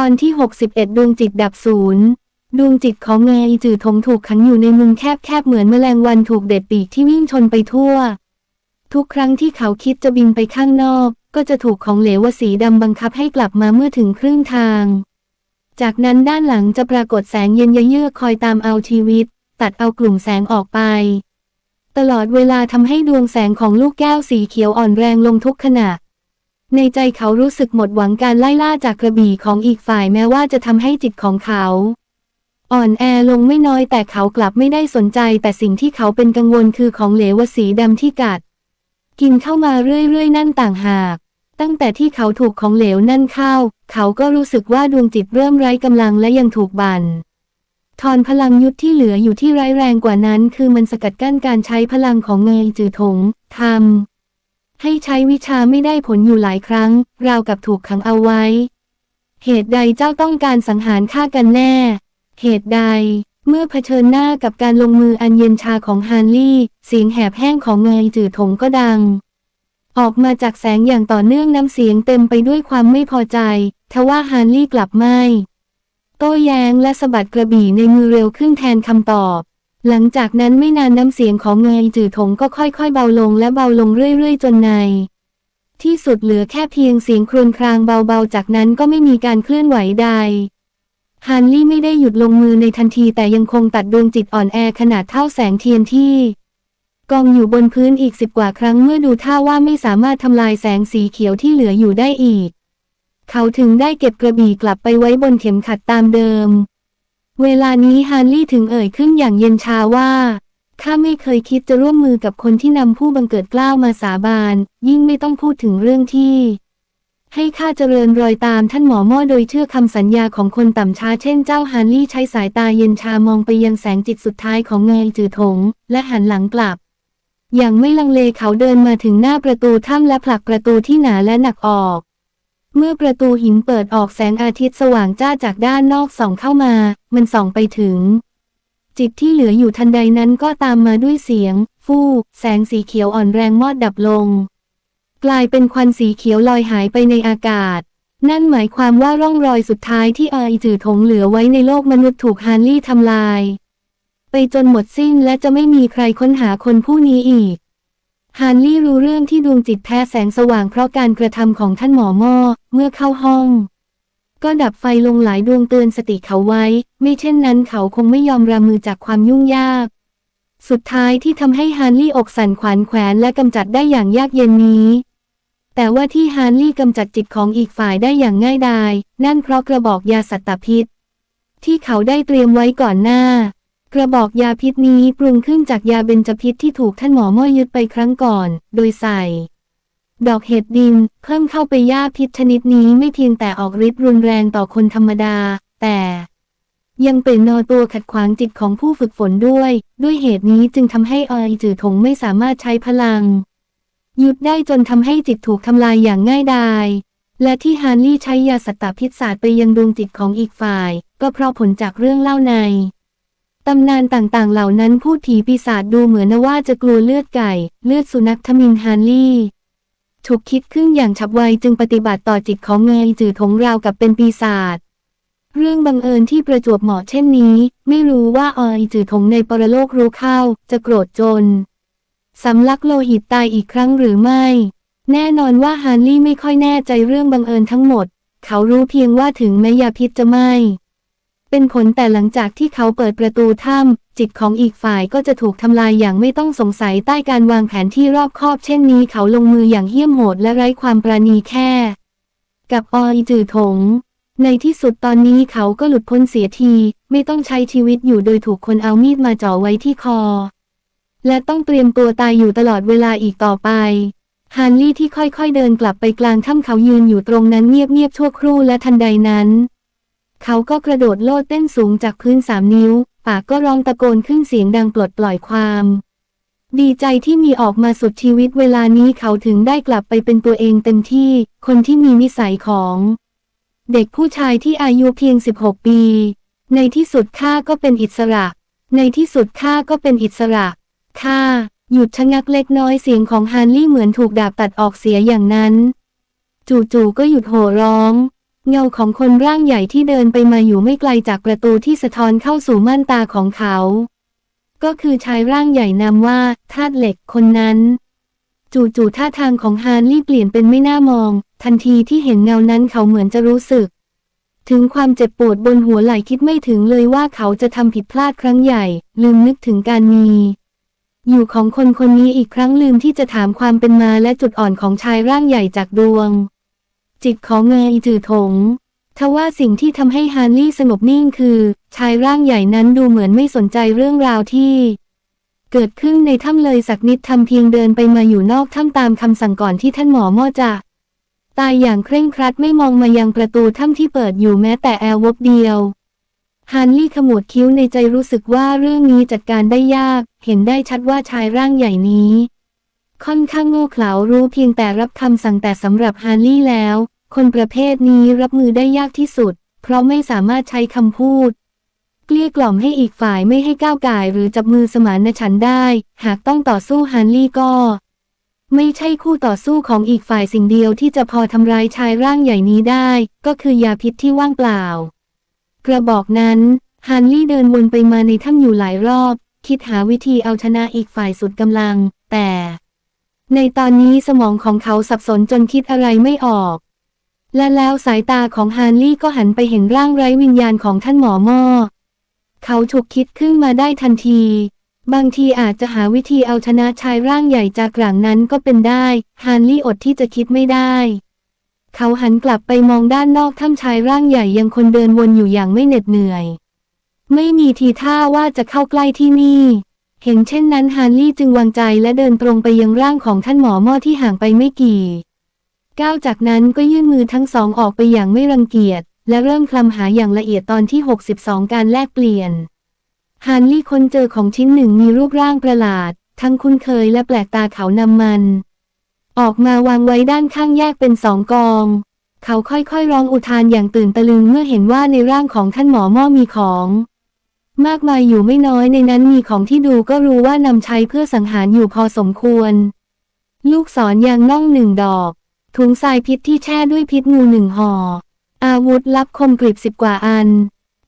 ตอนที่ 61 ดวงจิตดับศูนย์ดวงจิตของเงยจือถงถูกขังอยู่ในมุมแคบๆเหมือนแมลงวันถูกเด็ดปีกที่วิ่งชนไปทั่ว ทุกครั้งที่เขาคิดจะบินไปข้างนอก ก็จะถูกของเหลวสีดำบังคับให้กลับมาเมื่อถึงครึ่งทาง จากนั้นด้านหลังจะปรากฏแสงเย็นเยือกคอยตามเอาชีวิต ตัดเอากลุ่มแสงออกไป ตลอดเวลาทำให้ดวงแสงของลูกแก้วสีเขียวอ่อนแรงลงทุกขณะ ในใจเขารู้สึกหมดหวังการไล่ล่าจากกระบี่ของอีกฝ่ายแม้ว่าจะทำให้จิตของเขา อ่อนแอลงไม่น้อยแต่เขากลับไม่ได้สนใจ แต่สิ่งที่เขาเป็นกังวลคือของเหลวสีดำที่กัด กินเข้ามาเรื่อยๆ นั่นต่างหาก ตั้งแต่ที่เขาถูกของเหลวนั่นเข้า เขาก็รู้สึกว่าดวงจิตเริ่มไร้กำลังและยังถูกบัน่นทอนพลังยุทธที่เหลืออยู่ที่ร้ายแรงกว่านั้น คือมันสกัดกั้นการใช้พลังของเงยจือถงทำ ให้ใช้วิชาไม่ได้ผลอยู่หลายครั้ง ราวกับถูกขังเอาไว้ เหตุใดเจ้าต้องการสังหารข้ากันแน่ เหตุใด เมื่อเผชิญหน้ากับการลงมืออันเย็นชาของฮานลี่ เสียงแหบแห้งของเงยจือถงก็ดัง ออกมาจากแสงอย่างต่อเนื่องน้ำเสียงเต็มไปด้วยความไม่พอใจ ทว่าฮานลี่กลับไม่ โต้แย้งและสะบัดกระบี่ในมือเร็วขึ้นแทนคำตอบ หลังจากนั้นไม่นานน้ำเสียงของเงยจือถงก็ค่อยๆ เบาลงและเบาลงเรื่อยๆ จนใน ที่สุดเหลือแค่เพียงเสียงครวญครางเบาๆ จากนั้นก็ไม่มีการเคลื่อนไหวใดฮานลี่ไม่ได้หยุดลงมือในทันทีแต่ยังคงตัดดวงจิตอ่อนแอขนาดเท่าแสงเทียนที่ กองอยู่บนพื้นอีกสิบกว่าครั้งเมื่อดูท่าว่าไม่สามารถทำลายแสงสีเขียวที่เหลืออยู่ได้อีก เขาถึงได้เก็บกระบี่กลับไปไว้บนเข็มขัดตามเดิม เวลานี้ฮานลี่ถึงเอ่ยขึ้นอย่างเย็นชาว่าข้าไม่เคยคิดจะร่วมมือกับคนที่นำผู้บังเกิดกล้าวมาสาบาน ยิ่งไม่ต้องพูดถึงเรื่องที่ ให้ข้าเจริญรอยตามท่านหมอม่อโดยเชื่อคำสัญญาของคนต่ำช้าเช่นเจ้าฮานลี่ใช้สายตาเย็นชามองไปยังแสงจิตสุดท้ายของเงยจือถง และหันหลังกลับ อย่างไม่ลังเลเขาเดินมาถึงหน้าประตูถ้ำและผลักประตูที่หนาและหนักออก เมื่อประตูหินเปิดออกแสงอาทิตย์สว่างจ้าจากด้านนอกส่องเข้ามา มันส่องไปถึง จิตที่เหลืออยู่ทันใดนั้นก็ตามมาด้วยเสียง ฟู่แสงสีเขียวอ่อนแรงมอดดับลง กลายเป็นควันสีเขียวลอยหายไปในอากาศ นั่นหมายความว่าร่องรอยสุดท้ายที่เอยจือถงเหลือไว้ในโลกมนุษย์ถูกฮานลี่ทำลาย ไปจนหมดสิ้นและจะไม่มีใครค้นหาคนผู้นี้อีก ฮานลี่รู้เรื่องที่ดวงจิตแพ้แสงสว่างเพราะการกระทำของท่านหมอม่อเมื่อเข้าห้อง ก็ดับไฟลงหลายดวงเตือนสติเขาไว้ ไม่เช่นนั้นเขาคงไม่ยอมรามือจากความยุ่งยาก สุดท้ายที่ทำให้ฮานลี่อกสั่นขวัญแขวนและกำจัดได้อย่างยากเย็นนี้ แต่ว่าที่ฮานลี่กำจัดจิตของอีกฝ่ายได้อย่างง่ายดาย นั่นเพราะกระบอกยาสัตตพิษ ที่เขาได้เตรียมไว้ก่อนหน้า กระบอกยาพิษนี้ปรุงขึ้นจากยาเบญจพิษที่ถูกท่านหมอม่อยึดไปครั้งก่อน โดยใส่ ดอกเห็ดดิน เพิ่มเข้าไปยาพิษชนิดนี้ไม่เพียงแต่ออกฤทธิ์รุนแรงต่อคนธรรมดา แต่ยังเป็นนอตัวขัดขวางจิตของผู้ฝึกฝนด้วย ด้วยเหตุนี้จึงทำให้ออยจือถงไม่สามารถใช้พลังหยุดได้จนทำให้จิตถูกทำลายอย่างง่ายดาย และที่ฮานลี่ใช้ยาสัตตพิษศาสตร์ไปยังดวงจิตของอีกฝ่าย ก็เพราะผลจากเรื่องเล่าใน ตำนานต่างๆ เหล่านั้นพูดผีปีศาจดูเหมือนว่าจะกลัวเลือดไก่ เลือดสุนัขทมินฮานลี่ ถูกคิดขึ้นอย่างฉับไวจึงปฏิบัติต่อจิตของเงยจือถงราวกับเป็นปีศาจเรื่องบังเอิญที่ประจวบเหมาะเช่นนี้ ไม่รู้ว่าออยจือถงในปรโลกรู้เข้า จะโกรธจนสำลักโลหิตตายอีกครั้งหรือไม่ แน่นอนว่าฮานลี่ไม่ค่อยแน่ใจเรื่องบังเอิญทั้งหมด เขารู้เพียงว่าถึงแม้ยาพิษจะไม่ เป็นผลแต่หลังจากที่เขาเปิดประตูถ้ำจิตของอีกฝ่ายก็จะถูกทำลายอย่างไม่ต้องสงสัยใต้การวางแผนที่รอบคอบเช่นนี้เขาลงมืออย่างเหี้ยมโหดและไร้ความปราณีแค่ กับออยจือถง ในที่สุดตอนนี้เขาก็หลุดพ้นเสียที ไม่ต้องใช้ชีวิตอยู่โดยถูกคนเอามีดมาจ่อไว้ที่คอ และต้องเตรียมตัวตายอยู่ตลอดเวลาอีกต่อไปฮานลี่ที่ค่อยๆเดินกลับไปกลางถ้ำเขายืนอยู่ตรงนั้นเงียบๆชั่วครู่และทันใดนั้น เขาก็กระโดดโลดเต้นสูงจากพื้นสามนิ้ว ปากก็ร้องตะโกนขึ้นเสียงดังปลดปล่อยความ ดีใจที่มีออกมาสุดชีวิตเวลานี้เขาถึงได้กลับไปเป็นตัวเองเต็มที่ คนที่มีนิสัยของ เด็กผู้ชายที่อายุเพียง 16 ปี ในที่สุดข้าก็เป็นอิสระ ในที่สุดข้าก็เป็นอิสระข้าหยุดชะงักเล็กน้อยเสียงของฮานลี่เหมือนถูกดาบตัดออกเสียอย่างนั้น จู่ๆก็หยุดโห่ร้อง เงาของคนร่างใหญ่ที่เดินไปมาอยู่ไม่ไกลจากประตูที่สะท้อนเข้าสู่ม่านตาของเขา ก็คือชายร่างใหญ่นามว่าธาตุเหล็กคนนั้น จู่ๆท่าทางของฮาร์ลี่เปลี่ยนเป็นไม่น่ามอง ทันทีที่เห็นเงานั้นเขาเหมือนจะรู้สึก ถึงความเจ็บปวดบนหัวไหล่คิดไม่ถึงเลยว่าเขาจะทำผิดพลาดครั้งใหญ่ ลืมนึกถึงการมีอยู่ของคนคนนี้อีกครั้งลืมที่จะถามความเป็นมาและจุดอ่อนของชายร่างใหญ่จากดวง จิตของเงยจือถงทว่าสิ่งที่ทำให้ฮาร์ลี่สงบนิ่งคือ ชายร่างใหญ่นั้นดูเหมือนไม่สนใจเรื่องราวที่ เกิดขึ้นในถ้ำเลยสักนิดทำเพียงเดินไปมาอยู่นอกถ้ำตามคำสั่งก่อนที่ท่านหมอม่อจะตายอย่างเคร่งครัดไม่มองมายังประตูถ้ำที่เปิดอยู่แม้แต่แอร์วบเดียวฮานลี่ขมวดคิ้วในใจรู้สึกว่าเรื่องนี้จัดการได้ยาก เห็นได้ชัดว่าชายร่างใหญ่นี้ ค่อนข้างโง่เขลารู้เพียงแต่รับคำสั่งแต่สำหรับฮานลี่แล้ว คนประเภทนี้รับมือได้ยากที่สุด เพราะไม่สามารถใช้คำพูด เกลี้ยกล่อมให้อีกฝ่ายไม่ให้ก้าวก่ายหรือจับมือสมานฉันได้ หากต้องต่อสู้ฮานลี่ก็ ไม่ใช่คู่ต่อสู้ของอีกฝ่ายสิ่งเดียวที่จะพอทำร้ายชายร่างใหญ่นี้ได้ ก็คือยาพิษที่ว่างเปล่า กระบอกนั้นฮานลี่เดินวนไปมาในถ้ำอยู่หลายรอบ คิดหาวิธีเอาชนะอีกฝ่ายสุดกำลัง แต่ ในตอนนี้สมองของเขาสับสนจนคิดอะไรไม่ออก และแล้วสายตาของฮานลี่ก็หันไปเห็นร่างไร้วิญญาณของท่านหมอหม้อ เขาฉุกคิดขึ้นมาได้ทันที บางทีอาจจะหาวิธีเอาชนะชายร่างใหญ่จากกลางนั้นก็เป็นได้ ฮานลี่อดที่จะคิดไม่ได้ เขาหันกลับไปมองด้านนอกถ้ำชายร่างใหญ่ยังคนเดินวนอยู่อย่างไม่เหน็ดเหนื่อย ไม่มีทีท่าว่าจะเข้าใกล้ที่นี่ เห็นเช่นนั้นฮานลี่จึงวางใจและเดินตรงไปยังร่างของท่านหมอหม้อที่ห่างไปไม่กี่ก้าวจากนั้นก็ยื่นมือทั้งสองออกไปอย่างไม่รังเกียจ และเริ่มคลำหาอย่างละเอียดตอนที่ 62 การแลกเปลี่ยนฮานลี่ค้นเจอของชิ้นหนึ่งมีรูปร่างประหลาด ทั้งคุ้นเคยและแปลกตาเขานำมัน ออกมาวางไว้ด้านข้างแยกเป็นสองกอง เขาค่อยๆร้องอุทานอย่างตื่นตะลึงเมื่อเห็นว่าในร่างของท่านหมอหมอมีของ มากมายอยู่ไม่น้อยในนั้นมีของที่ดูก็รู้ว่านำใช้เพื่อสังหารอยู่พอสมควร ลูกศรยางน่องหนึ่งดอก ถุงทรายพิษที่แช่ด้วยพิษงูหนึ่งห่อ อาวุธลับคมกริบสิบกว่าอัน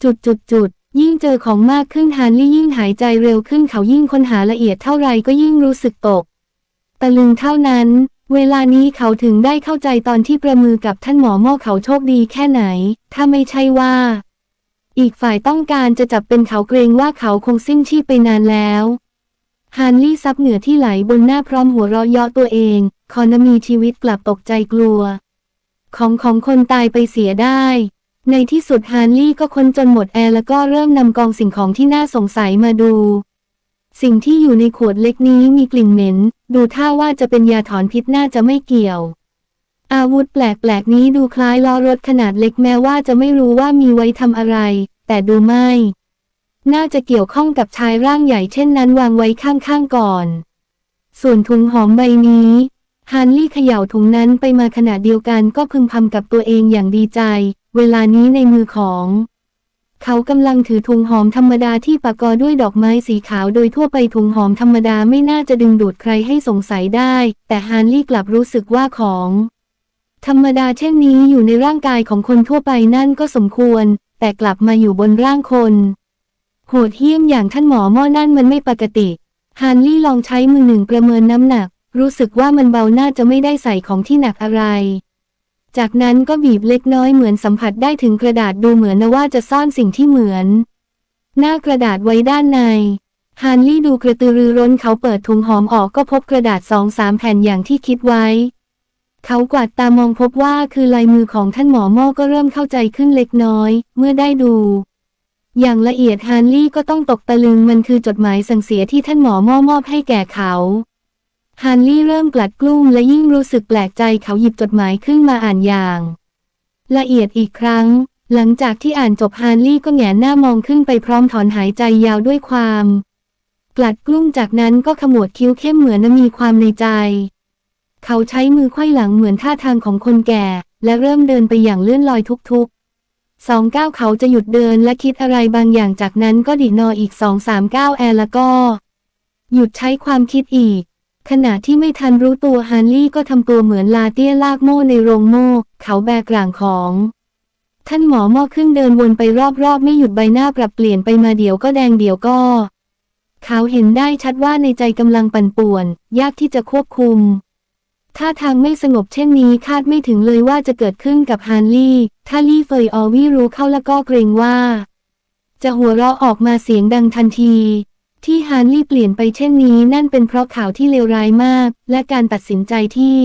จุดจุดจุดยิ่งเจอของมากขึ้นฮานลี่ยิ่งหายใจเร็วขึ้นเขายิ่งค้นหาละเอียดเท่าไรก็ยิ่งรู้สึกตก ตะลึงเท่านั้น เวลานี้เขาถึงได้เข้าใจตอนที่ประมือกับท่านหมอหม้อเขาโชคดีแค่ไหน ถ้าไม่ใช่ว่า อีกฝ่ายต้องการจะจับเป็นเขาเกรงว่าเขาคงสิ้นชีพไปนานแล้วฮานลี่ซับเหงื่อที่ไหลบนหน้าพร้อมหัวเราะเยาะตัวเอง คอนมีชีวิตกลับตกใจกลัว ของของคนตายไปเสียได้ ในที่สุดฮานลี่ก็ค้นจนหมดแอร์แล้วก็เริ่มนำกองสิ่งของที่น่าสงสัยมาดู สิ่งที่อยู่ในขวดเล็กนี้มีกลิ่นเหม็น ดูท่าว่าจะเป็นยาถอนพิษน่าจะไม่เกี่ยว อาวุธแปลกๆนี้ดูคล้ายล้อรถขนาดเล็กแม้ว่าจะไม่รู้ว่ามีไว้ทำอะไร แต่ดูไม่ น่าจะเกี่ยวข้องกับชายร่างใหญ่เช่นนั้นวางไว้ข้างๆก่อน ส่วนถุงหอมใบนี้ฮานลี่เขย่าถุงนั้นไปมาขณะเดียวกันก็พึมพำกับตัวเองอย่างดีใจ เวลานี้ในมือของ เขากำลังถือถุงหอมธรรมดาที่ปะกอด้วยดอกไม้สีขาวโดยทั่วไปถุงหอมธรรมดาไม่น่าจะดึงดูดใครให้สงสัยได้ แต่ฮานลี่กลับรู้สึกว่าของ ธรรมดาเช่นนี้อยู่ในร่างกายของคนทั่วไปนั่นก็สมควร แต่กลับมาอยู่บนร่างคน โหดเหี้ยมอย่างท่านหมอหม้อนั่นมันไม่ปกติ ฮานลี่ลองใช้มือหนึ่งประเมินน้ำหนัก รู้สึกว่ามันเบาน่าจะไม่ได้ใส่ของที่หนักอะไร จากนั้นก็บีบเล็กน้อยเหมือนสัมผัสได้ถึงกระดาษดูเหมือนนะว่าจะซ่อนสิ่งที่เหมือน หน้ากระดาษไว้ด้านในฮานลี่ดูกระตือรือร้นเขาเปิดถุงหอมออกก็พบกระดาษสองสามแผ่นอย่างที่คิดไว้ เขากวาดตามองพบว่าคือลายมือของท่านหมอหม้อก็เริ่มเข้าใจขึ้นเล็กน้อย เมื่อได้ดู อย่างละเอียดฮานลี่ก็ต้องตกตะลึงมันคือจดหมายสั่งเสียที่ท่านหมอหม้อมอบให้แก่เขาฮานลี่เริ่มกลัดกลุ้มและยิ่งรู้สึกแปลกใจเขาหยิบจดหมายขึ้นมาอ่านอย่าง ละเอียดอีกครั้ง หลังจากที่อ่านจบฮานลี่ก็แหงนหน้ามองขึ้นไปพร้อมถอนหายใจยาวด้วยความ กลัดกลุ้มจากนั้นก็ขมวดคิ้วเข้มเหมือนมีความในใจ เขาใช้มือไขว้หลังเหมือนท่าทางของคนแก่ และเริ่มเดินไปอย่างเลื่อนลอยทุกๆสองก้าวเขาจะหยุดเดินและคิดอะไรบางอย่างจากนั้นก็ดิดนออีกสองสามก้าวแอร์แล้วก็ หยุดใช้ความคิดอีก ขณะที่ไม่ทันรู้ตัวฮานลี่ก็ทำตัวเหมือนลาเตี้ยลากโม่ในโรงโม่เขาแบกกลางของท่านหมอหม้อครึ่งเดินวนไปรอบๆ ไม่หยุดใบหน้าปรับเปลี่ยนไปมาเดี๋ยวก็แดงเดี๋ยวก็ เขาเห็นได้ชัดว่าในใจกำลังปั่นป่วน ยากที่จะควบคุม ท่าทางไม่สงบเช่นนี้คาดไม่ถึงเลยว่าจะเกิดขึ้นกับฮานลี่ ถ้าลี่เฟยออวี่รู้เข้าแล้วก็เกรงว่า จะหัวเราะออกมาเสียงดังทันที ที่ฮานลี่เปลี่ยนไปเช่นนี้นั่นเป็นเพราะข่าวที่เลวร้ายมาก และการตัดสินใจที่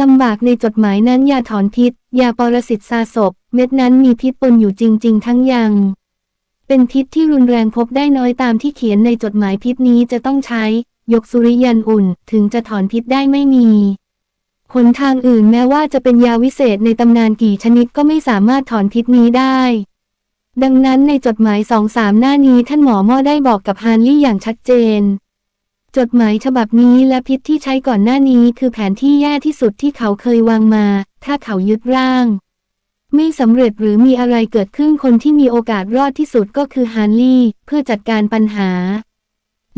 ลำบากในจดหมายนั้นยาถอนพิษยาปรสิตซาศพเม็ดนั้นมีพิษปนอยู่จริง ๆ ทั้งยัง เป็นพิษที่รุนแรงพบได้น้อยตามที่เขียนในจดหมายพิษนี้จะต้องใช้ ยกสุริยันอุ่น ถึงจะถอนพิษได้ไม่มีหนทางอื่นแม้ว่าจะเป็นยาวิเศษในตำนานกี่ชนิดก็ไม่สามารถถอนพิษนี้ได้ ดังนั้นในจดหมายสองสามหน้านี้ท่านหมอม่อได้บอกกับฮานลี่อย่างชัดเจน จดหมายฉบับนี้และพิษที่ใช้ก่อนหน้านี้คือแผนที่แย่ที่สุดที่เขาเคยวางมา ถ้าเขายึดร่าง ไม่สำเร็จหรือมีอะไรเกิดขึ้นคนที่มีโอกาสรอดที่สุดก็คือฮานลี่ เพื่อจัดการปัญหา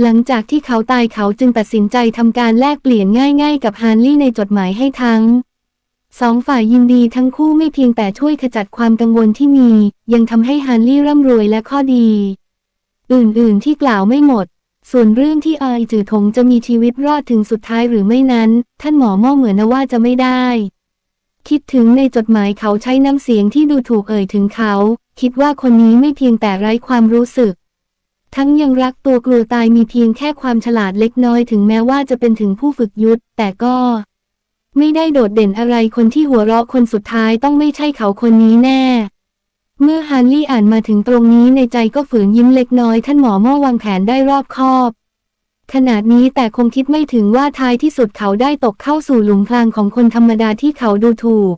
หลังจากที่เขาตายเขาจึงตัดสินใจทำการแลกเปลี่ยนง่าย ๆ กับฮานลี่ในจดหมายให้ทั้งสองฝ่ายยินดีทั้งคู่ไม่เพียงแต่ช่วยขจัดความกังวลที่มี ยังทำให้ฮานลี่ร่ำรวยและข้อดี อื่นๆที่กล่าวไม่หมด ส่วนเรื่องที่ไอจือถงจะมีชีวิตรอดถึงสุดท้ายหรือไม่นั้น ท่านหมอม่อเหมือนนว่าจะไม่ได้ คิดถึงในจดหมายเขาใช้น้ำเสียงที่ดูถูกเอ่ยถึงเขา คิดว่าคนนี้ไม่เพียงแต่ไร้ความรู้สึก ทั้งยังรักตัวกลัวตายมีเพียงแค่ความฉลาดเล็กน้อยถึงแม้ว่าจะเป็นถึงผู้ฝึกยุทธแต่ก็ ไม่ได้โดดเด่นอะไรคนที่หัวเราะคนสุดท้ายต้องไม่ใช่เขาคนนี้แน่ เมื่อฮันลี่อ่านมาถึงตรงนี้ในใจก็ฝืนยิ้มเล็กน้อยท่านหมอม่อวางแผนได้รอบคอบ ขนาดนี้แต่คงคิดไม่ถึงว่าท้ายที่สุดเขาได้ตกเข้าสู่หลุมพรางของคนธรรมดาที่เขาดูถูก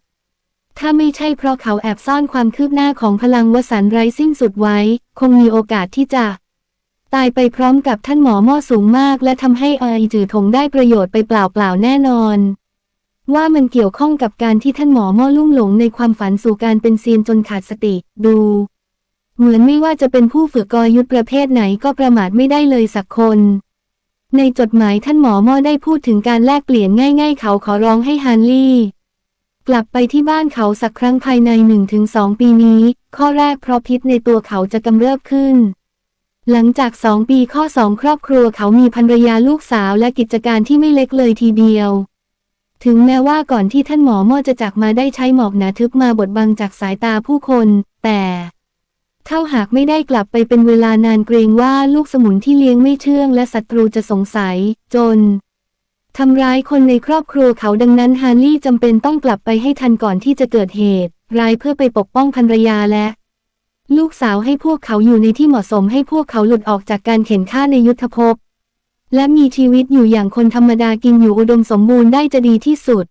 ถ้าไม่ใช่เพราะเขาแอบซ่อนความคืบหน้าของพลังวสันไร้สิ้นสุดไว้ คงมีโอกาสที่จะ ตายไปพร้อมกับท่านหมอหม่อสูงมาก และทำให้ออยจือถงได้ประโยชน์ไปเปล่าๆแน่นอน ว่ามันเกี่ยวข้องกับการที่ท่านหมอหม่อลุ่มหลงในความฝันสู่การเป็นเซียนจนขาดสติ ดู เหมือนไม่ว่าจะเป็นผู้ฝึกกอยุทธประเภทไหนก็ประมาทไม่ได้เลยสักคน ในจดหมายท่านหมอม่อได้พูดถึงการแลกเปลี่ยนง่าย ๆ เขาขอร้องให้ฮันลี่กลับไปที่บ้านเขาสักครั้งภายใน 1-2 ปีนี้ ข้อแรกเพราะพิษในตัวเขาจะกำเริบขึ้น หลังจากสองปีข้อสองครอบครัวเขามีภรรยาลูกสาวและกิจการที่ไม่เล็กเลยทีเดียว ถึงแม้ว่าก่อนที่ท่านหมอม่อจะจากมาได้ใช้หมอกหนาทึบมาบดบังจากสายตาผู้คน แต่เท่าหากไม่ได้กลับไปเป็นเวลานานเกรงว่าลูกสมุนที่เลี้ยงไม่เชื่องและศัตรูจะสงสัย จนทำร้ายคนในครอบครัวเขาดังนั้นฮาร์ลี่จำเป็นต้องกลับไปให้ทันก่อนที่จะเกิดเหตุ ร้ายเพื่อไปปกป้องภรรยาและ ลูกสาวให้พวกเขาอยู่ในที่เหมาะสมให้พวกเขาหลุดออกจากการเข็นฆ่าในยุทธภพ และมีชีวิตอยู่อย่างคนธรรมดากินอยู่อุดมสมบูรณ์ได้จะดีที่สุด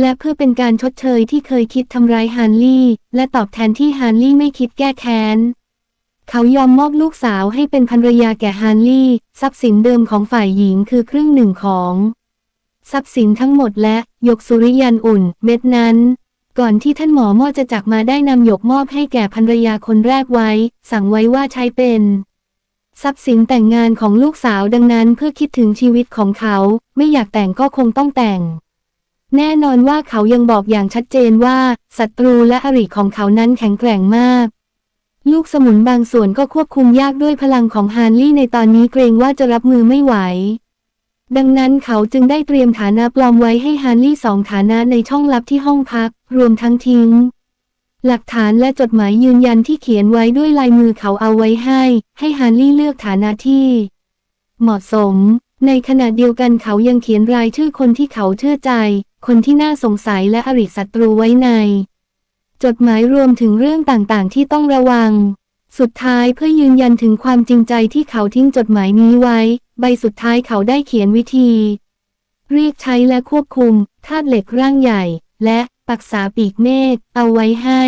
และเพื่อเป็นการชดเชยที่เคยคิดทำร้ายฮานลี่ และตอบแทนที่ฮานลี่ไม่คิดแก้แค้น เขายอมมอบลูกสาวให้เป็นภรรยาแก่ฮานลี่ ทรัพย์สินเดิมของฝ่ายหญิงคือครึ่งหนึ่งของ ทรัพย์สินทั้งหมดและยกสุริยันอุ่น เม็ดนั้น ก่อนที่ท่านหมอมอจะจากมาได้นำหยกมอบให้แก่ภรรยาคนแรกไว้ สั่งไว้ว่าใช้เป็น ทรัพย์สินแต่งงานของลูกสาวดังนั้นเพื่อคิดถึงชีวิตของเขา ไม่อยากแต่งก็คงต้องแต่ง แน่นอนว่าเขายังบอกอย่างชัดเจนว่าศัตรูและอริของเขานั้นแข็งแกร่งมาก ลูกสมุนบางส่วนก็ควบคุมยากด้วยพลังของฮานลี่ในตอนนี้เกรงว่าจะรับมือไม่ไหว ดังนั้นเขาจึงได้เตรียมฐานะปลอมไว้ให้ฮานลี่สองฐานะในช่องลับที่ห้องพัก รวมทั้งทิ้ง หลักฐานและจดหมายยืนยันที่เขียนไว้ด้วยลายมือเขาเอาไว้ให้ ให้ฮานลี่เลือกฐานะที่ เหมาะสม ในขณะเดียวกันเขายังเขียนรายชื่อคนที่เขาเชื่อใจ คนที่น่าสงสัยและอริศัตรูไว้ใน จดหมายรวมถึงเรื่องต่างๆ ที่ต้องระวัง สุดท้ายเพื่อยืนยันถึงความจริงใจที่เขาทิ้งจดหมายนี้ไว้ ใบสุดท้ายเขาได้เขียนวิธี เรียกใช้และควบคุมธาตุเหล็กร่างใหญ่ และปักษาปีกเมฆเอาไว้ให้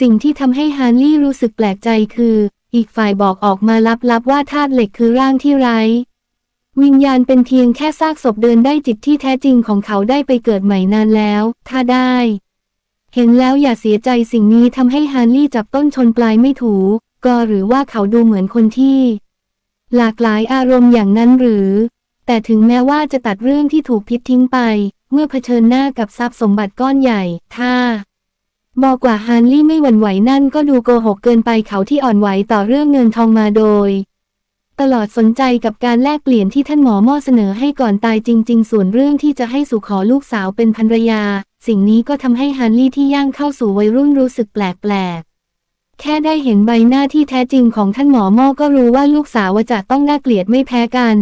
สิ่งที่ทำให้ฮานลี่รู้สึกแปลกใจคือ อีกฝ่ายบอกออกมาลับๆว่าธาตุเหล็กคือร่างที่ไร้ วิญญาณเป็นเพียงแค่ซากศพเดินได้จิตที่แท้จริงของเขาได้ไปเกิดใหม่นานแล้ว ถ้าได้ เห็นแล้วอย่าเสียใจสิ่งนี้ทำให้ฮานลี่จับต้นชนปลายไม่ถูกก็หรือว่าเขาดูเหมือนคนที่ หลากหลายอารมณ์อย่างนั้นหรือ แต่ถึงแม้ว่าจะตัดเรื่องที่ถูกพิษทิ้งไป เมื่อเผชิญหน้ากับทรัพย์สมบัติก้อนใหญ่ ถ้า บอกว่าฮานลี่ไม่หวั่นไหวนั่นก็ดูโกหกเกินไปเขาที่อ่อนไหวต่อเรื่องเงินทองมาโดย ตลอดสนใจกับการแลกเปลี่ยนที่ท่านหมอม่อเสนอให้ก่อนตายจริง ๆ ส่วนเรื่องที่จะให้สู่ขอลูกสาวเป็นภรรยา สิ่งนี้ก็ทำให้ฮันลี่ที่ย่างเข้าสู่วัยรุ่นรู้สึกแปลกๆ แค่ได้เห็นใบหน้าที่แท้จริงของท่านหมอม่อก็รู้ว่าลูกสาวจะต้องน่าเกลียดไม่แพ้กัน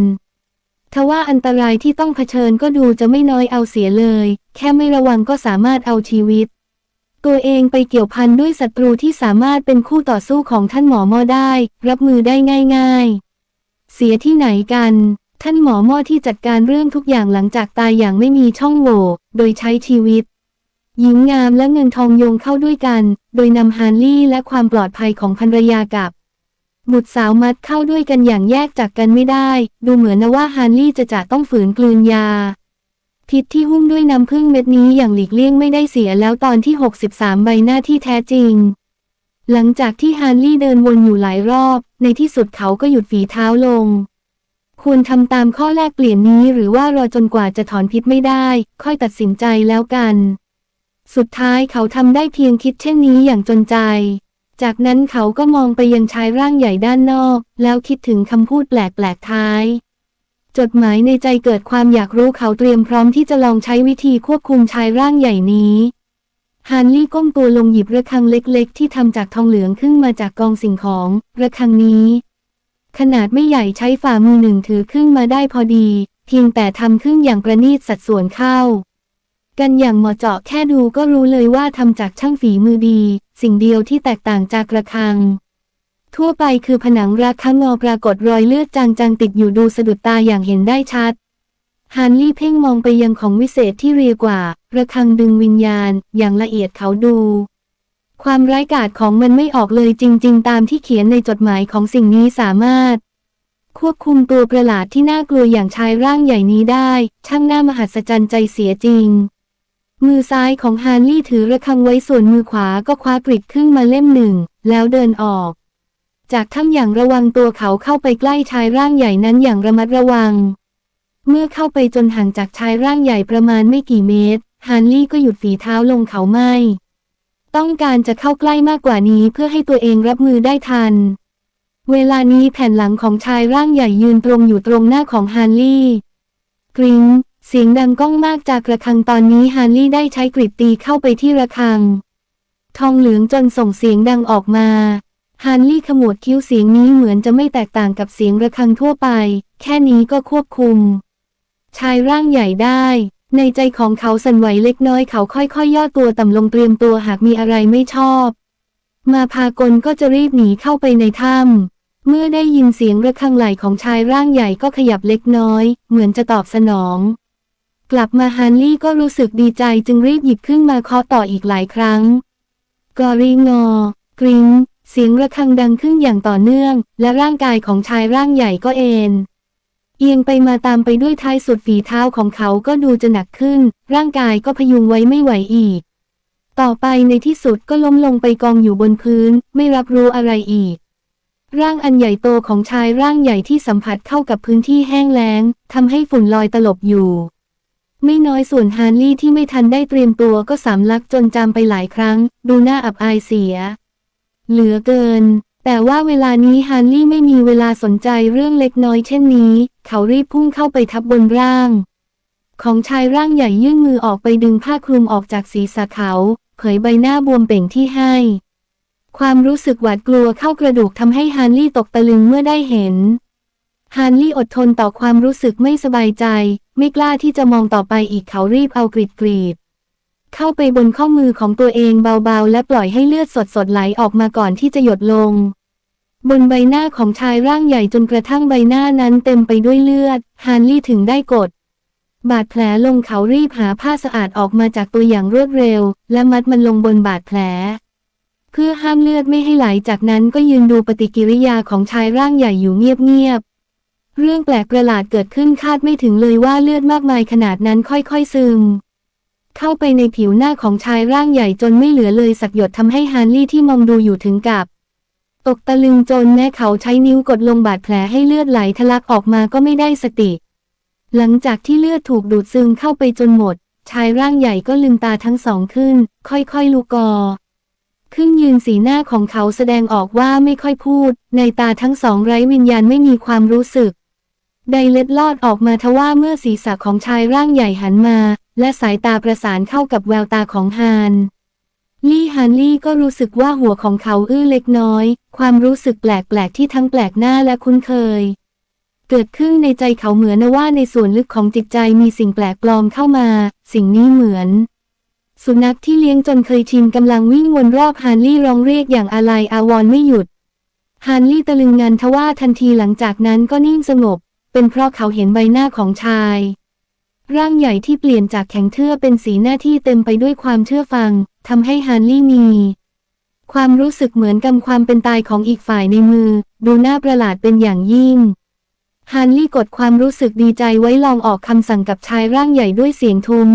ทว่าอันตรายที่ต้องเผชิญก็ดูจะไม่น้อยเอาเสียเลย แค่ไม่ระวังก็สามารถเอาชีวิต ตัวเองไปเกี่ยวพันด้วยศัตรูที่สามารถเป็นคู่ต่อสู้ของท่านหมอม่อได้ รับมือได้ง่าย ๆ เสียที่ไหนกัน ท่านหมอม่อที่จัดการเรื่องทุกอย่างหลังจากตายอย่างไม่มีช่องโหว่โดยใช้ชีวิต หญิงงามและเงินทองโยงเข้าด้วยกัน โดยนำฮานลี่และความปลอดภัยของภรรยากับบุตรสาวมัดเข้าด้วยกันอย่างแยกจากกันไม่ได้ ดูเหมือนนะว่าฮานลี่จะจะต้องฝืนกลืนยา พิษที่หุ้มด้วยน้ำผึ้งเม็ดนี้อย่างหลีกเลี่ยงไม่ได้เสียแล้วตอนที่ 63 ใบหน้าที่แท้จริง หลังจากที่ฮานลี่เดินวนอยู่หลายรอบ ในที่สุดเขาก็หยุดฝีเท้าลง ควรทำตามข้อแรกเปลี่ยนนี้หรือว่ารอจนกว่าจะถอนพิษไม่ได้ ค่อยตัดสินใจแล้วกัน สุดท้ายเขาทำได้เพียงคิดเช่นนี้อย่างจนใจ จากนั้นเขาก็มองไปยังชายร่างใหญ่ด้านนอก แล้วคิดถึงคำพูดแปลกๆท้าย จดหมายในใจเกิดความอยากรู้เขาเตรียมพร้อมที่จะลองใช้วิธีควบคุมชายร่างใหญ่นี้ฮานลี่ก้มตัวลงหยิบระฆังเล็กๆ ที่ทำจากทองเหลืองขึ้นมาจากกองสิ่งของ ระฆังนี้ ขนาดไม่ใหญ่ใช้ฝ่ามือหนึ่งถือขึ้นมาได้พอดี เพียงแต่ทำขึ้นอย่างประณีตสัดส่วนเข้า กันอย่างเหมาะเจาะแค่ดูก็รู้เลยว่าทำจากช่างฝีมือดี สิ่งเดียวที่แตกต่างจากระฆัง ทั่วไปคือผนังระฆังงอปรากฏรอยเลือดจางๆติดอยู่ดูสะดุดตาอย่างเห็นได้ชัดฮานลี่เพ่งมองไปยังของวิเศษที่เรียกว่า ระฆังดึงวิญญาณ อย่างละเอียดเขาดู ความร้ายกาจของมันไม่ออกเลยจริง ๆ ตามที่เขียนในจดหมายของสิ่งนี้สามารถ ควบคุมตัวประหลาดที่น่ากลัวอย่างชายร่างใหญ่นี้ได้ ช่างน่ามหัศจรรย์ใจเสียจริง มือซ้ายของฮานลี่ถือระฆังไว้ส่วนมือขวาก็คว้ากริดขึ้นมาเล่มหนึ่ง แล้วเดินออก จากถ้ำอย่างระวังตัวเขาเข้าไปใกล้ชายร่างใหญ่นั้นอย่างระมัดระวัง เมื่อเข้าไปจนห่างจากชายร่างใหญ่ประมาณไม่กี่เมตรฮานลี่ก็หยุดฝีเท้าลงเขาไม่ ต้องการจะเข้าใกล้มากกว่านี้เพื่อให้ตัวเองรับมือได้ทัน เวลานี้แผ่นหลังของชายร่างใหญ่ยืนตรงอยู่ตรงหน้าของฮานลี่กริงเสียงดังก้องมากจากระฆังตอนนี้ฮานลี่ได้ใช้กริดตีเข้าไปที่ระฆัง ทองเหลืองจนส่งเสียงดังออกมาฮานลี่ขมวดคิ้วเสียงนี้เหมือนจะไม่แตกต่างกับเสียงระฆังทั่วไป แค่นี้ก็ควบคุม ชายร่างใหญ่ได้ ในใจของเขาสั่นไหวเล็กน้อยเขาค่อยๆยย่อตัวต่ำลงเตรียมตัวหากมีอะไรไม่ชอบ มาพากลก็จะรีบหนีเข้าไปในถ้ำเมื่อได้ยินเสียงระฆังไหลของชายร่างใหญ่ก็ขยับเล็กน้อย เหมือนจะตอบสนอง กลับมาฮันลี่ก็รู้สึกดีใจจึงรีบหยิบขึ้นมาเคาะต่ออีกหลายครั้งกอริงอกริ้งเสียงระฆังดังขึ้นอย่างต่อเนื่อง และร่างกายของชายร่างใหญ่ก็เอน เอียงไปมาตามไปด้วยท้ายสุดฝีเท้าของเขาก็ดูจะหนักขึ้น ร่างกายก็พยุงไว้ไม่ไหวอีก ต่อไปในที่สุดก็ล้มลงไปกองอยู่บนพื้น ไม่รับรู้อะไรอีก ร่างอันใหญ่โตของชายร่างใหญ่ที่สัมผัสเข้ากับพื้นที่แห้งแล้งทำให้ฝุ่นลอยตลบอยู่ ไม่น้อยส่วนฮานลี่ที่ไม่ทันได้เตรียมตัวก็สำลักจนจำไปหลายครั้ง ดูหน้าอับอายเสีย เหลือเกิน แต่ว่าเวลานี้ฮานลี่ไม่มีเวลาสนใจเรื่องเล็กน้อยเช่นนี้ เขารีบพุ่งเข้าไปทับบนร่าง ของชายร่างใหญ่ยื่นมือออกไปดึงผ้าคลุมออกจากศีรษะเขา เผยใบหน้าบวมเป่งที่ให้ ความรู้สึกหวาดกลัวเข้ากระดูกทำให้ฮานลี่ตกตะลึงเมื่อได้เห็นฮานลี่อดทนต่อความรู้สึกไม่สบายใจ ไม่กล้าที่จะมองต่อไปอีกเขารีบเอากรีดกรีด เข้าไปบนข้อมือของตัวเองเบาๆ และปล่อยให้เลือดสดๆไหลออกมาก่อนที่จะหยดลง บนใบหน้าของชายร่างใหญ่จนกระทั่งใบหน้านั้นเต็มไปด้วยเลือด ฮานลี่ถึงได้กด บาดแผลลงเขารีบหาผ้าสะอาดออกมาจากตัวอย่างรวดเร็ว และมัดมันลงบนบาดแผล เพื่อห้ามเลือดไม่ให้ไหลจากนั้นก็ยืนดูปฏิกิริยาของชายร่างใหญ่อยู่เงียบๆเรื่องแปลกประหลาดเกิดขึ้นคาดไม่ถึงเลยว่าเลือดมากมายขนาดนั้นค่อยๆซึม เข้าไปในผิวหน้าของชายร่างใหญ่จนไม่เหลือเลยสักหยดทำให้ฮานลี่ที่มองดูอยู่ถึงกับ ตกตะลึงจนแม้เขาใช้นิ้วกดลงบาดแผลให้เลือดไหลทะลักออกมาก็ไม่ได้สติ หลังจากที่เลือดถูกดูดซึมเข้าไปจนหมด ชายร่างใหญ่ก็ลืมตาทั้งสองขึ้น ค่อยๆลุกกอขึ้นยืนสีหน้าของเขาแสดงออกว่าไม่ค่อยพูด ในตาทั้งสองไร้วิญญาณไม่มีความรู้สึก ไดเล็ดลอดออกมาทว่าเมื่อศีรษะของชายร่างใหญ่หันมา และสายตาประสานเข้ากับแววตาของฮาน ลี่ฮันลี่ก็รู้สึกว่าหัวของเขาอื้อเล็กน้อย ความรู้สึกแปลกๆที่ทั้งแปลกหน้าและคุ้นเคย เกิดขึ้นในใจเขาเหมือนว่าในส่วนลึกของจิตใจมีสิ่งแปลกปลอมเข้ามา สิ่งนี้เหมือน สุนัขที่เลี้ยงจนเคยชินกำลังวิ่งวนรอบฮานลี่ร้องเรียกอย่างอาลัยอาวรไม่หยุดฮานลี่ตะลึงงันทว่าทันทีหลังจากนั้นก็นิ่งสงบ เป็นเพราะเขาเห็นใบหน้าของชาย ร่างใหญ่ที่เปลี่ยนจากแข็งเทื่อเป็นสีหน้าที่เต็มไปด้วยความเชื่อฟังทำให้ฮานลี่มี ความรู้สึกเหมือนกำความเป็นตายของอีกฝ่ายในมือ ดูน่าประหลาดเป็นอย่างยิ่งฮานลี่กดความรู้สึกดีใจไว้ลองออกคำสั่งกับชายร่างใหญ่ด้วยเสียงทุ้ม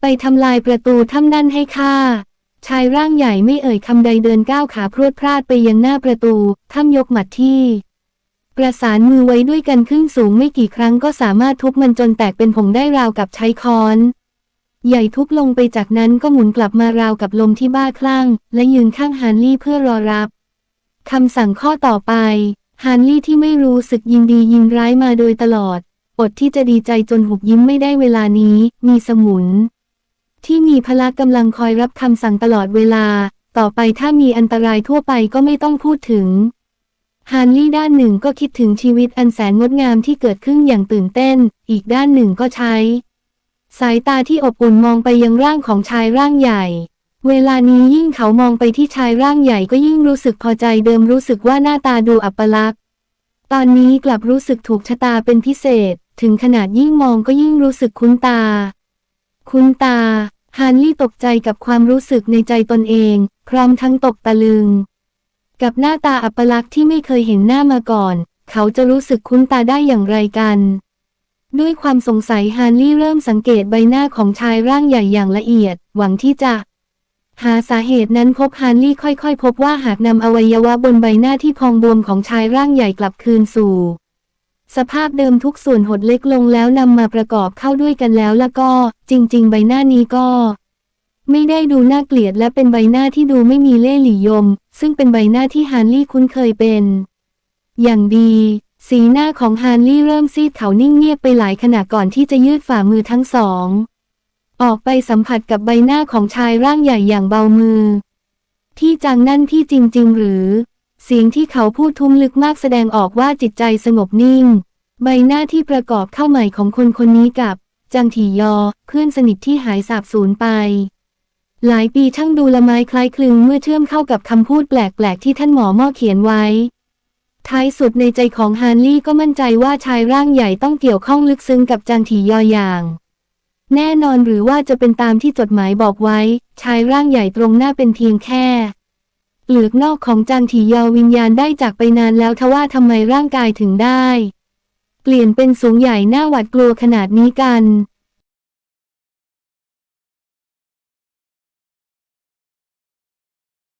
ไปทำลายประตูถ้ำนั่นให้ข้าชายร่างใหญ่ไม่เอ่ยคำใดเดินก้าวขาพรวดพลาดไปยังหน้าประตูถ้ำยกหมัดที่ ประสานมือไว้ด้วยกันขึ้นสูงไม่กี่ครั้งก็สามารถทุบมันจนแตกเป็นผงได้ราวกับใช้ค้อน ใหญ่ทุบลงไปจากนั้นก็หมุนกลับมาราวกับลมที่บ้าคลั่ง และยืนข้างฮานลี่เพื่อรอรับคำสั่งข้อต่อไปฮานลี่ที่ไม่รู้สึกยินดียินร้ายมาโดยตลอด อดที่จะดีใจจนหุบยิ้มไม่ได้เวลานี้ มีสมุน ที่มีพละกำลังคอยรับคำสั่งตลอดเวลา ต่อไปถ้ามีอันตรายทั่วไปก็ไม่ต้องพูดถึง ฮานลี่ด้านหนึ่งก็คิดถึงชีวิตอันแสนงดงามที่เกิดขึ้นอย่างตื่นเต้น อีกด้านหนึ่งก็ใช้ สายตาที่อบอุ่นมองไปยังร่างของชายร่างใหญ่ เวลานี้ยิ่งเขามองไปที่ชายร่างใหญ่ก็ยิ่งรู้สึกพอใจเดิมรู้สึกว่าหน้าตาดูอัปลักษณ์ ตอนนี้กลับรู้สึกถูกชะตาเป็นพิเศษ ถึงขนาดยิ่งมองก็ยิ่งรู้สึกคุ้นตา คุ้นตาฮานลี่ตกใจกับความรู้สึกในใจตนเอง พร้อมทั้งตกตะลึง กับหน้าตาอัปลักษณ์ที่ไม่เคยเห็นหน้ามาก่อน เขาจะรู้สึกคุ้นตาได้อย่างไรกัน ด้วยความสงสัยฮานลี่เริ่มสังเกตใบหน้าของชายร่างใหญ่อย่างละเอียด หวังที่จะ หาสาเหตุนั้นพบฮานลี่ค่อยๆ พบว่าหากนำอวัยวะบนใบหน้าที่พองบวมของชายร่างใหญ่กลับคืนสู่ สภาพเดิมทุกส่วนหดเล็กลงแล้วนำมาประกอบเข้าด้วยกันแล้วแล้วก็ จริง ๆ ใบหน้านี้ก็ ไม่ได้ดูน่าเกลียดและเป็นใบหน้าที่ดูไม่มีเล่ห์หลี่ยม ซึ่งเป็นใบหน้าที่ฮานลี่คุ้นเคยเป็น อย่างดี สีหน้าของฮานลี่เริ่มซีดเขานิ่งเงียบไปหลายขณะก่อนที่จะยืดฝ่ามือทั้งสอง ออกไปสัมผัสกับใบหน้าของชายร่างใหญ่อย่างเบามือ ที่จังนั่นพี่จริง ๆ หรือ เสียงที่เขาพูดทุ้มลึกมากแสดงออกว่าจิตใจสงบนิ่ง ใบหน้าที่ประกอบเข้าใหม่ของคนคนนี้กับ จังถี่ยอเพื่อนสนิทที่หายสาบสูญไป หลายปีช่างดูละไม้คล้ายคลึงเมื่อเชื่อมเข้ากับคำพูดแปลกๆที่ท่านหมอม้อเขียนไว้ ท้ายสุดในใจของฮานลี่ก็มั่นใจว่าชายร่างใหญ่ต้องเกี่ยวข้องลึกซึ้งกับจังถี่ยออย่าง แน่นอนหรือว่าจะเป็นตามที่จดหมายบอกไว้ ชายร่างใหญ่ตรงหน้าเป็นเพียงแค่เปลือกนอกของจังถี่ยอวิญญาณได้จากไปนานแล้วทว่าทำไมร่างกายถึงได้ เปลี่ยนเป็นสูงใหญ่หน้าหวาดกลัวขนาดนี้กัน